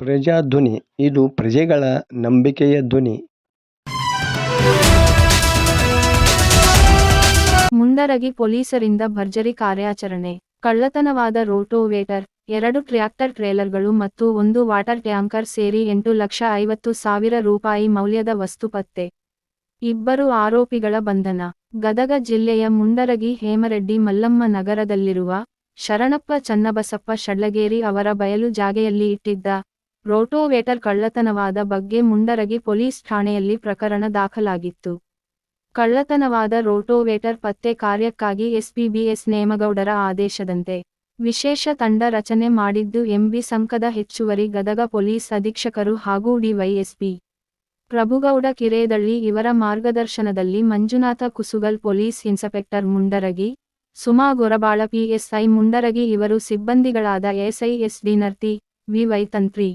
ಪ್ರಜಾಧ್ವನಿ, ಇದು ಪ್ರಜೆಗಳ ನಂಬಿಕೆಯ ಧ್ವನಿ. ಮುಂಡರಗಿ ಪೊಲೀಸರಿಂದ ಭರ್ಜರಿ ಕಾರ್ಯಾಚರಣೆ. ಕಳ್ಳತನವಾದ ರೋಟೋವೇಟರ್, ಎರಡು ಟ್ರ್ಯಾಕ್ಟರ್ ಟ್ರೇಲರ್ಗಳು ಮತ್ತು ಒಂದು ವಾಟರ್ ಟ್ಯಾಂಕರ್ ಸೇರಿ ಎಂಟು ಲಕ್ಷ ಐವತ್ತು ಸಾವಿರ ರೂಪಾಯಿ ಮೌಲ್ಯದ ವಸ್ತು ಪತ್ತೆ. ಇಬ್ಬರು ಆರೋಪಿಗಳ ಬಂಧನ. ಗದಗ ಜಿಲ್ಲೆಯ ಮುಂಡರಗಿ ಹೇಮರೆಡ್ಡಿ ಮಲ್ಲಮ್ಮ ನಗರದಲ್ಲಿರುವ ಶರಣಪ್ಪ ಚನ್ನಬಸಪ್ಪ ಶಡ್ಲಗೇರಿ ಅವರ ಬಯಲು ಜಾಗೆಯಲ್ಲಿ ಇಟ್ಟಿದ್ದ ರೋಟೋವೇಟರ್ ಕಳ್ಳತನವಾದ ಬಗ್ಗೆ ಮುಂಡರಗಿ ಪೊಲೀಸ್ ಠಾಣೆಯಲ್ಲಿ ಪ್ರಕರಣ ದಾಖಲಾಗಿತ್ತು. ಕಳ್ಳತನವಾದ ರೋಟೋವೇಟರ್ ಪತ್ತೆ ಕಾರ್ಯಕ್ಕಾಗಿ ಎಸ್ಪಿಬಿಎಸ್ ನೇಮಗೌಡರ ಆದೇಶದಂತೆ ವಿಶೇಷ ತಂಡ ರಚನೆ ಮಾಡಿದ್ದು ಎಂಬಿ ಸಂಕದ ಹೆಚ್ಚುವರಿ ಗದಗ ಪೊಲೀಸ್ ಅಧೀಕ್ಷಕರು ಹಾಗೂ ಡಿವೈಎಸ್ಪಿ. ಪ್ರಭುಗೌಡ ಕಿರೇದಳ್ಳಿ ಇವರ ಮಾರ್ಗದರ್ಶನದಲ್ಲಿ Manjunatha Kusugal police inspector Mundaragi, Suma Gorabala PSI Mundaragi ಇವರು ಸಿಬ್ಬಂದಿಗಳಾದ ಎಸ್ಐಎಸ್ಡಿ ನರ್ತಿ ವಿವೈ ವೈತಂತ್ರಿ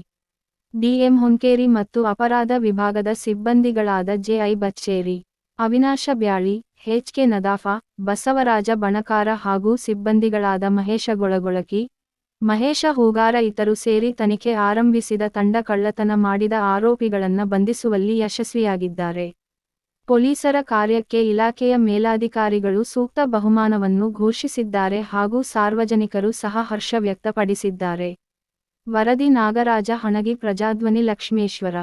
ಡಿಎಂ ಹೊಂಕೇರಿ ಮತ್ತು ಅಪರಾಧ ವಿಭಾಗದ ಸಿಬ್ಬಂದಿಗಳಾದ ಜೆಐ ಬಚ್ಚೇರಿ, ಅವಿನಾಶ ಬ್ಯಾಳಿ ಹೆಚ್ಕೆ ನದಾಫಾ, ಬಸವರಾಜ ಬಣಕಾರ ಹಾಗೂ ಸಿಬ್ಬಂದಿಗಳಾದ ಮಹೇಶ ಗೊಳಗೊಳಕಿ, ಮಹೇಶ ಹೂಗಾರ ಇತರು ಸೇರಿ ತನಿಖೆ ಆರಂಭಿಸಿದ ತಂಡ ಕಳ್ಳತನ ಮಾಡಿದ ಆರೋಪಿಗಳನ್ನ ಬಂಧಿಸುವಲ್ಲಿ ಯಶಸ್ವಿಯಾಗಿದ್ದಾರೆ. ಪೊಲೀಸರ ಕಾರ್ಯಕ್ಕೆ ಇಲಾಖೆಯ ಮೇಲಾಧಿಕಾರಿಗಳು ಸೂಕ್ತ ಬಹುಮಾನವನ್ನು ಘೋಷಿಸಿದ್ದಾರೆ ಹಾಗೂ ಸಾರ್ವಜನಿಕರು ಸಹ ಹರ್ಷ ವ್ಯಕ್ತಪಡಿಸಿದ್ದಾರೆ. ವರದಿ ನಾಗರಾಜ ಹಣಗಿ ಪ್ರಜಾಧ್ವನಿ ಲಕ್ಷ್ಮೇಶ್ವರ